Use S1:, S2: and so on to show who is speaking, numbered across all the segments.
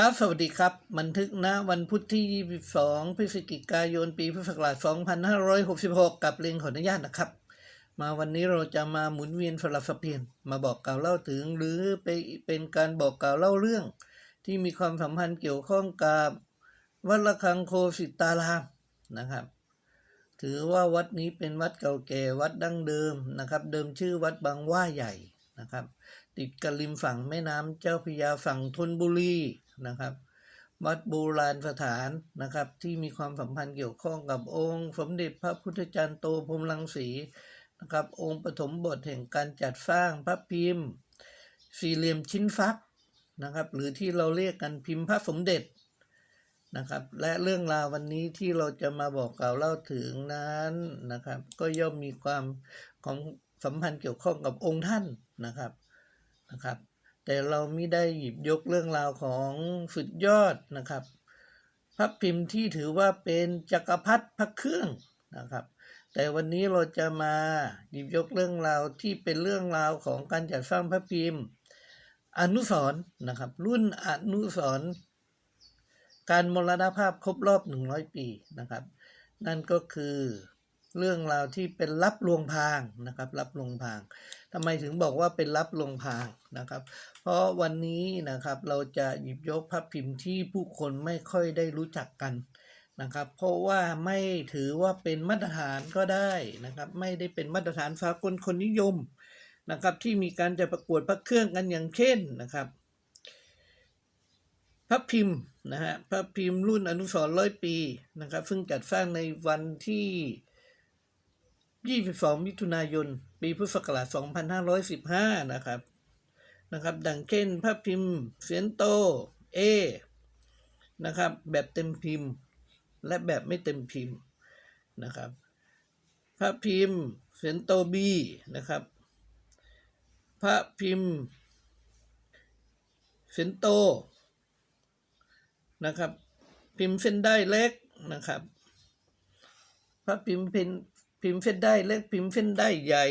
S1: ครับ สวัสดีครับ บันทึกนะวันพุธที่ 22 พฤศจิกายน ปีพุทธศักราช 2566 กับเรียนขออนุญาตนะครับ มาวันนี้เราจะมาหมุนเวียนสลับสเปลี่ยน มาบอกกล่าวเล่าถึง หรือไปเป็นการบอกกล่าวเล่าเรื่อง ที่มีความสัมพันธ์เกี่ยวข้องกับวัดระฆังโคสิตารามนะครับ ถือว่าวัดนี้เป็นวัดเก่าแก่วัดดั้งเดิมนะครับ เดิมชื่อวัดบางว่าใหญ่นะครับ ติดกับริมฝั่งแม่น้ำเจ้าพระยาฝั่งธนบุรี นะครับ วัดโบราณสถานนะครับ ที่มีความสัมพันธ์เกี่ยวข้องกับองค์ สมเด็จพระพุทธจารย์โตพรมรังสีนะครับ องค์ปฐมบทแห่งการจัดสร้างพระพิมพ์ สี่เหลี่ยมชิ้นฟักนะครับ หรือที่เราเรียกกันพิมพ์พระสมเด็จนะครับ และเรื่องราววันนี้ที่เราจะมาบอกกล่าวเล่าถึงนั้นนะครับ ก็ย่อมมีความของสัมพันธ์เกี่ยวข้องกับองค์ท่านนะครับนะครับ แต่เราไม่ได้หยิบยกเรื่องราวของสุดยอดนะครับพระพิมพ์ที่ถือว่าเป็นจักรพรรดิพระเครื่องนะครับ แต่วันนี้เราจะมาหยิบยกเรื่องราวที่เป็นเรื่องราวของการจัดสร้างพระพิมพ์ อนุสร์นะครับ รุ่นอนุสร์การมรณภาพครบรอบ 100 ปีนะครับ นั่นก็คือเรื่องราวที่เป็นรับลวงพางนะครับ รับลวงพาง ทำไมถึงบอกว่าเป็นรับลงพางนะครับ เพราะวันนี้นะครับเราจะหยิบยกพระพิมพ์ที่ผู้คนไม่ค่อยได้รู้จักกันนะครับ เพราะว่าไม่ถือว่าเป็นมาตรฐานก็ได้นะครับ ไม่ได้เป็นมาตรฐานสากลคนนิยมนะครับ ที่มีการจะประกวดพระเครื่องกันอย่างเช่นนะครับพระพิมพ์นะฮะพระพิมพ์รุ่นอนุสร์ร้อยปีนะครับ ซึ่งจัดสร้างในวันที่ 22 มิถุนายน ปีพุทธศักราช 2515 นะครับนะครับ ดังเช่นพระพิมพ์เสียนโต A นะครับ แบบเต็มพิมพ์และแบบไม่เต็มพิมพ์นะครับพระพิมพ์เสียนโต B นะครับ พระพิมพ์เสียนโตนะครับ พิมพ์เส้นได้เล็กนะครับ พระพิมพ์พิมพ์เส้นได้เล็กพิมพ์เส้นได้ใหญ่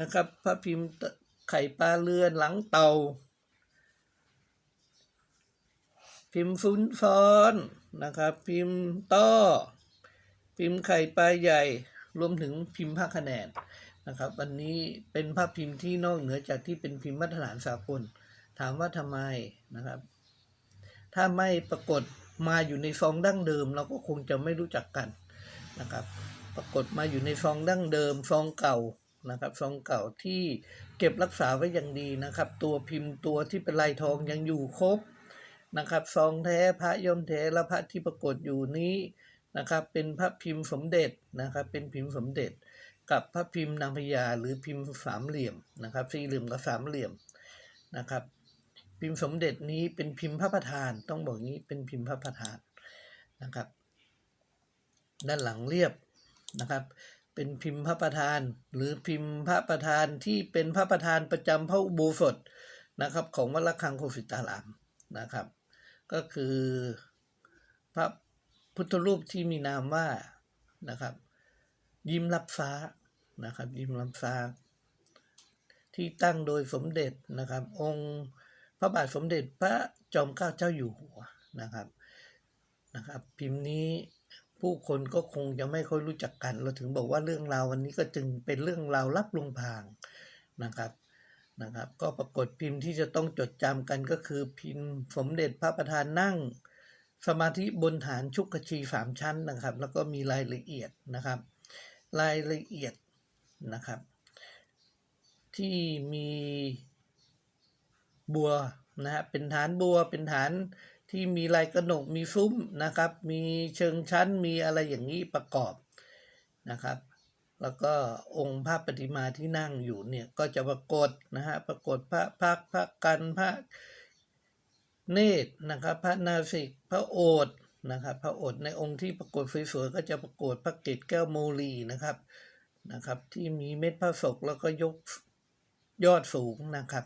S1: นะครับ พระพิมพ์ไข่ปลาเรือนหลังเตา พิมพ์ฟุ้นซ้อนนะครับ พิมพ์ต้อ พิมพ์ไข่ปลาใหญ่ รวมถึงพิมพ์ภาคคะแนนนะครับอันนี้เป็นภาพพิมพ์ที่นอกเหนือจากที่เป็นพิมพ์มาตรฐานสากล ถามว่าทำไมนะครับ ถ้าไม่ปรากฏมาอยู่ในซองดั้งเดิม เราก็คงจะไม่รู้จักกันนะครับ ปรากฏมาอยู่ในซองดั้งเดิมซองเก่า นะครับซองเก่าที่เก็บรักษาไว้อย่างดีนะครับ ตัวพิมพ์ตัวที่เป็นลายทองยังอยู่ครบนะครับซองแท้พระย่อมแท้และพระที่ปรากฏอยู่นี้นะครับ เป็นพระพิมพ์สมเด็จนะครับ เป็นพิมพ์สมเด็จ กับพระพิมพ์นางพญาหรือพิมพ์สามเหลี่ยมนะครับสี่เหลี่ยมกับสามเหลี่ยมนะครับ พิมพ์สมเด็จนี้เป็นพิมพ์พระประธาน ต้องบอกงี้เป็นพิมพ์พระประธานนะครับ ด้านหลังเรียบนะครับ เป็นพิมพ์พระประธาน หรือพิมพ์พระประธานที่เป็นพระประธานประจำพระอุโบสถนะครับ ของวัดระฆังโคสิตารามนะครับ ก็คือพระพุทธรูปที่มีนามว่านะครับ ยิ้มรับฟ้านะครับ ยิ้มรับฟ้า ที่ตั้งโดยสมเด็จนะครับ องค์พระบาทสมเด็จพระจอมเกล้าเจ้าอยู่หัวนะครับนะครับ พิมพ์นี้ ผู้คนก็คงจะไม่ค่อยรู้จักกัน เราถึงบอกว่าเรื่องราววันนี้ก็จึงเป็นเรื่องราวรับลงพางนะครับนะครับ ก็ปรากฏพิมพ์ที่จะต้องจดจำกันก็คือพิมพ์สมเด็จพระประธานนั่ง สมาธิบนฐานชุกชีสามชั้นนะครับ แล้วก็มีรายละเอียดนะครับ รายละเอียดนะครับ ที่มีบัวนะฮะเป็นฐานบัวเป็นฐาน ที่มีลายกระหนกมีซุ้มนะครับ มีเชิงชั้นมีอะไรอย่างนี้ประกอบนะครับ แล้วก็องค์พระปฏิมาที่นั่งอยู่เนี่ยก็จะปรากฏนะฮะปรากฏพระพักพระกันพระเนตรนะครับ พระนาสิกพระโอษนะครับพระโอษในองค์ที่ปรากฏสวยๆก็จะปรากฏพระเกศแก้วโมลีนะครับนะครับที่มีเม็ดพระศกแล้วก็ยกยอดสูงนะครับ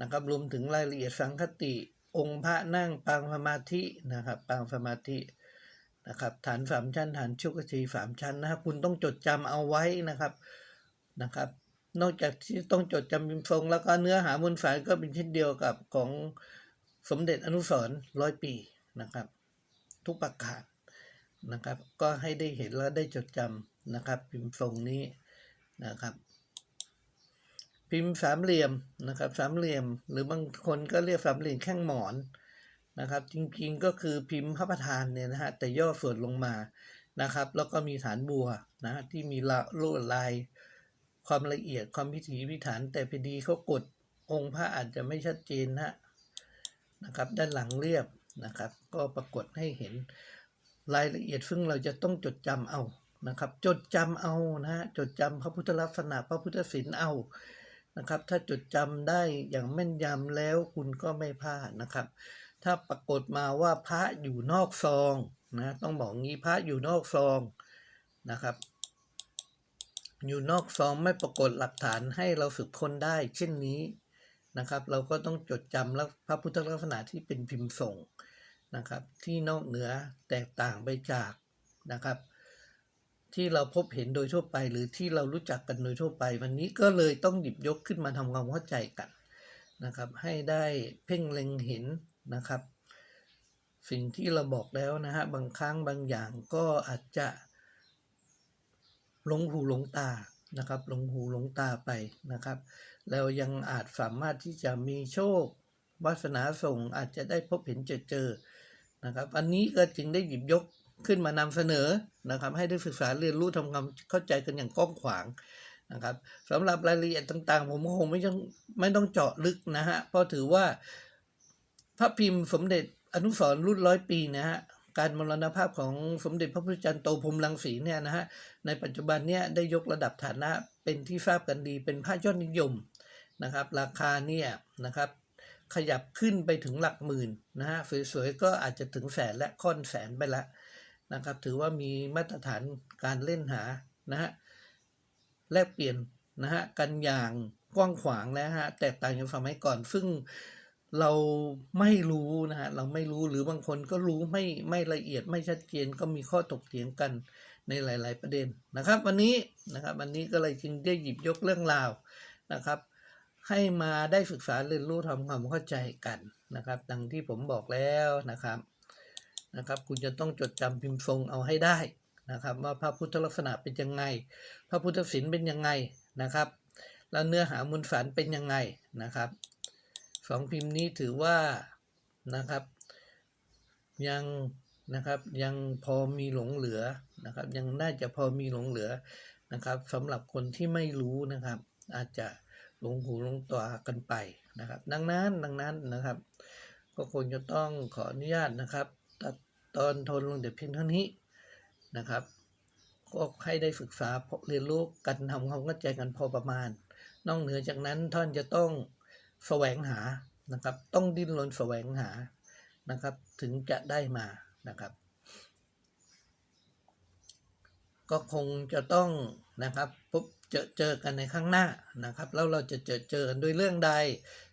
S1: นะครับรวมถึงรายละเอียดสังคติ องค์พระนั่งปางสมาธินะครับ ปางสมาธินะครับ ฐานสามชั้น ฐานชุกชีสามชั้นนะครับคุณต้องจดจำเอาไว้นะครับนะครับ นอกจากที่ต้องจดจำพิมพ์ทรง แล้วก็เนื้อหามวลสายก็เป็นเช่นเดียวกับของสมเด็จอนุสร์ร้อยปีนะครับ ทุกประกาศนะครับ ก็ให้ได้เห็นและได้จดจำนะครับพิมพ์ทรงนี้นะครับ พิมพ์สามเหลี่ยมนะครับสามเหลี่ยม หรือบางคนก็เรียกสามเหลี่ยมแข้งหมอนนะครับ จริงๆก็คือพิมพ์พระประธานเนี่ยนะฮะแต่ย่อส่วนลงมานะครับ แล้วก็มีฐานบัวนะที่มีละลวดลายความละเอียดความพิถีพิถัน แต่พอดีเขากดองค์พระอาจจะไม่ชัดเจนนะนะครับ ด้านหลังเรียบนะครับ ก็ปรากฏให้เห็นรายละเอียดซึ่งเราจะต้องจดจำเอานะครับ จดจำเอานะฮะจดจำพระพุทธลักษณะพระพุทธศิลป์เอา นะครับ ถ้าจดจำได้อย่างแม่นยำแล้วคุณก็ไม่พลาดนะครับ ถ้าปรากฏมาว่าพระอยู่นอกซองนะต้องบอกงี้พระอยู่นอกซองนะครับ อยู่นอกซองไม่ปรากฏหลักฐานให้เราสืบค้นได้ เช่นนี้นะครับ เราก็ต้องจดจำล้วพระพุทธลักษณะที่เป็นพิมพ์ส่งนะครับ ที่นอกเหนือแตกต่างไปจากนะครับ ที่เราพบเห็นโดยทั่วไป หรือที่เรารู้จักกันโดยทั่วไป วันนี้ก็เลยต้องหยิบยกขึ้นมาทำความเข้าใจกันนะครับ ให้ได้เพ่งเล็งเห็นนะครับ สิ่งที่เราบอกแล้วนะฮะบางครั้งบางอย่างก็อาจจะหลงหูหลงตานะครับหลงหูหลงตาไปนะครับ แล้วยังอาจสามารถที่จะมีโชควาสนาส่งอาจจะได้พบเห็นเจอเจอนะครับ อันนี้ก็จึงได้หยิบยกขึ้นมานำเสนอ นะครับ ให้ได้ศึกษาเรียนรู้ทำความเข้าใจกันอย่างกว้างขวางนะครับสำหรับรายละเอียดต่างๆ ผมคงไม่ต้องไม่ต้องเจาะลึกนะฮะเพราะถือว่าพระพิมพ์สมเด็จอนุสรรุ่นร้อยปีนะฮะการมรณภาพของสมเด็จพระพุทธจารย์โตพรมรังสีเนี่ยนะฮะในปัจจุบันเนี่ยได้ยกระดับฐานะเป็นที่ทราบกันดีเป็นผ้ายอดนิยมนะครับ ราคาเนี่ยนะครับ ขยับขึ้นไปถึงหลักหมื่นนะฮะสวยๆก็อาจจะถึงแสนและค่อนแสนไปแล้ว นะครับ ถือว่ามีมาตรฐานการเล่นหานะฮะแลกเปลี่ยนนะฮะกันอย่างกว้างขวางแล้วฮะแตกต่างจากสมัยก่อน ซึ่งเราไม่รู้นะฮะเราไม่รู้หรือบางคนก็รู้ไม่ไม่ละเอียดไม่ชัดเจนก็มีข้อถกเถียงกันในหลาย ๆ ประเด็นนะครับ วันนี้นะครับวันนี้ก็เลยจึงได้หยิบยกเรื่องราวนะครับ ให้มาได้ศึกษาเรียนรู้ทำความเข้าใจกันนะครับ ดังที่ผมบอกแล้วนะครับ นะครับ คุณจะต้องจดจำพิมพ์ทรงเอาให้ได้นะครับ ว่าพระพุทธลักษณะเป็นยังไง พระพุทธศิลป์เป็นยังไงนะครับ แล้วเนื้อหามูลสารเป็นยังไงนะครับสองพิมพ์นี้ถือว่านะครับ ยังนะครับยังพอมีหลงเหลือนะครับ ยังน่าจะพอมีหลงเหลือนะครับสำหรับคนที่ไม่รู้นะครับ อาจจะหลงหูหลงตากันไปนะครับ ดังนั้นดังนั้นนะครับ ก็คงจะต้องขออนุญาตนะครับ ตัดตอนทนลงเดี๋ยวเพียงเท่านี้นะครับก็ให้ได้ศึกษาเรียนรู้กันทำความเข้าใจกันพอประมาณ นอกเหนือจากนั้นท่านจะต้องแสวงหานะครับ ต้องดิ้นรนแสวงหานะครับ ถึงจะได้มานะครับ ก็คงจะต้องนะครับพบเจอเจอกันในข้างหน้านะครับ แล้วเราจะเจอเจอกันด้วยเรื่องใด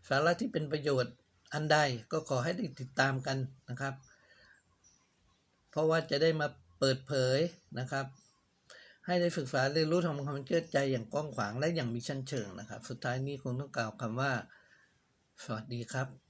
S1: สาระที่เป็นประโยชน์อันใดก็ขอให้ได้ติดตามกันนะครับ เพราะว่าจะได้มาเปิดเผยนะครับ ให้ได้ฝึกฝาเรียนรู้ทำความเชื่อใจอย่างกว้างขวางและอย่างมีชั้นเชิงนะครับ สุดท้ายนี้คงต้องกล่าวคำว่า สวัสดีครับ